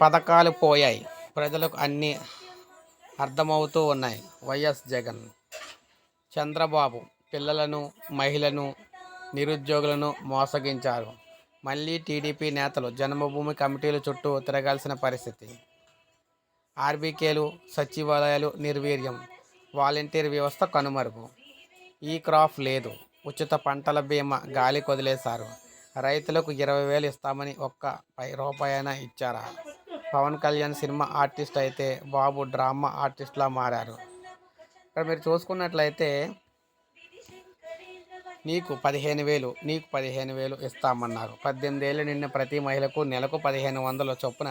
పథకాలు పోయాయి. ప్రజలకు అన్నీ అర్థమవుతూ ఉన్నాయి. వైఎస్ జగన్. చంద్రబాబు పిల్లలను మహిళను నిరుద్యోగులను మోసగించారు. మళ్ళీ టీడీపీ నేతలు జన్మభూమి కమిటీల చుట్టూ తిరగాల్సిన పరిస్థితి. ఆర్బీకేలు సచివాలయాలు నిర్వీర్యం. వాలంటీర్ వ్యవస్థ కనుమరుగు. ఈ క్రాప్ లేదు. ఉచిత పంటల బీమా గాలి కొదిలేశారు. రైతులకు ఇరవై వేలు ఇస్తామని ఒక్క పై రూపాయన ఇచ్చారా? పవన్ కళ్యాణ్ సినిమా ఆర్టిస్ట్ అయితే బాబు డ్రామా ఆర్టిస్ట్లా మారారు. ఇక్కడ మీరు చూసుకున్నట్లయితే నీకు పదిహేను వేలు నీకు పదిహేను వేలు ఇస్తామన్నారు. పద్దెనిమిది ఏళ్ళు నిన్న ప్రతి మహిళకు నెలకు పదిహేను వందల చొప్పున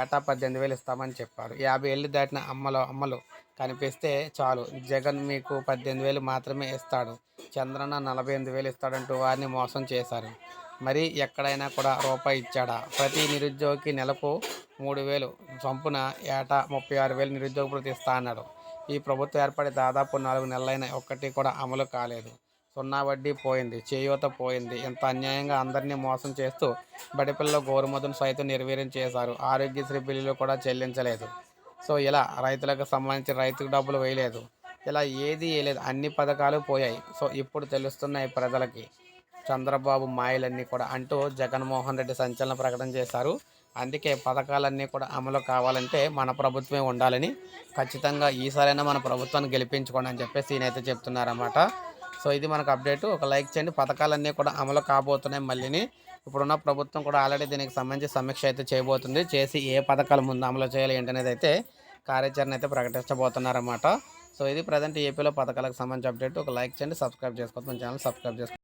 ఏటా పద్దెనిమిది వేలు ఇస్తామని చెప్పారు. యాభై ఏళ్ళు దాటిన అమ్మలు అమ్మలు కనిపిస్తే చాలు. జగన్ మీకు పద్దెనిమిది వేలు మాత్రమే ఇస్తాడు. చంద్రన్న నలభై ఎనిమిది వేలు ఇస్తాడంటూ వారిని మోసం చేశారు. మరి ఎక్కడైనా కూడా రూపాయి ఇచ్చాడా? ప్రతి నిరుద్యోగికి నెలకు మూడు వేలు చంపున ఏటా ముప్పై ఆరు వేలు నిరుద్యోగ భృతి ఇస్తా అన్నాడు. ఈ ప్రభుత్వం ఏర్పడి దాదాపు నాలుగు నెలలైన ఒక్కటి కూడా అమలు కాలేదు. సున్నా వడ్డీ పోయింది చేయూత పోయింది. ఇంత అన్యాయంగా అందరినీ మోసం చేస్తూ బడిపిల్ల గోరుముద్దను సైతం నిర్వీర్యం చేశారు. ఆరోగ్యశ్రీ బిల్లులు కూడా చెల్లించలేదు. సో ఇలా రైతులకు సంబంధించి రైతుకు డబ్బులు వేయలేదు. ఇలా ఏది వేయలేదు. అన్ని పథకాలు పోయాయి. సో ఇప్పుడు తెలుస్తున్నాయి ప్రజలకి. చంద్రబాబు మాయలన్నీ కూడా అంటూ జగన్మోహన్ రెడ్డి సంచలన ప్రకటన చేశారు. అందుకే పథకాలన్నీ కూడా అమలు కావాలంటే మన ప్రభుత్వమే ఉండాలని ఖచ్చితంగా ఈసారైనా మన ప్రభుత్వాన్ని గెలిపించుకోండి అని చెప్పేసి ఈయనైతే చెప్తున్నారన్నమాట. సో ఇది మనకు అప్డేట్. ఒక లైక్ చేయండి. పథకాలన్నీ కూడా అమలు కాబోతున్నాయి మళ్ళీని. ఇప్పుడున్న ప్రభుత్వం కూడా ఆల్రెడీ దీనికి సంబంధించి సమీక్ష అయితే చేయబోతుంది. చేసి ఏ పథకాలు ముందు అమలు చేయాలి ఏంటనేది అయితే కార్యాచరణ అయితే ప్రకటించబోతున్నారన్నమాట. సో ఇది ప్రజెంట్ ఏపీలో పథకాలకు సంబంధించి అప్డేట్. ఒక లైక్ చేయండి. సబ్స్క్రైబ్ చేసుకోవచ్చు మన ఛానల్ సబ్స్క్రైబ్ చేసుకోండి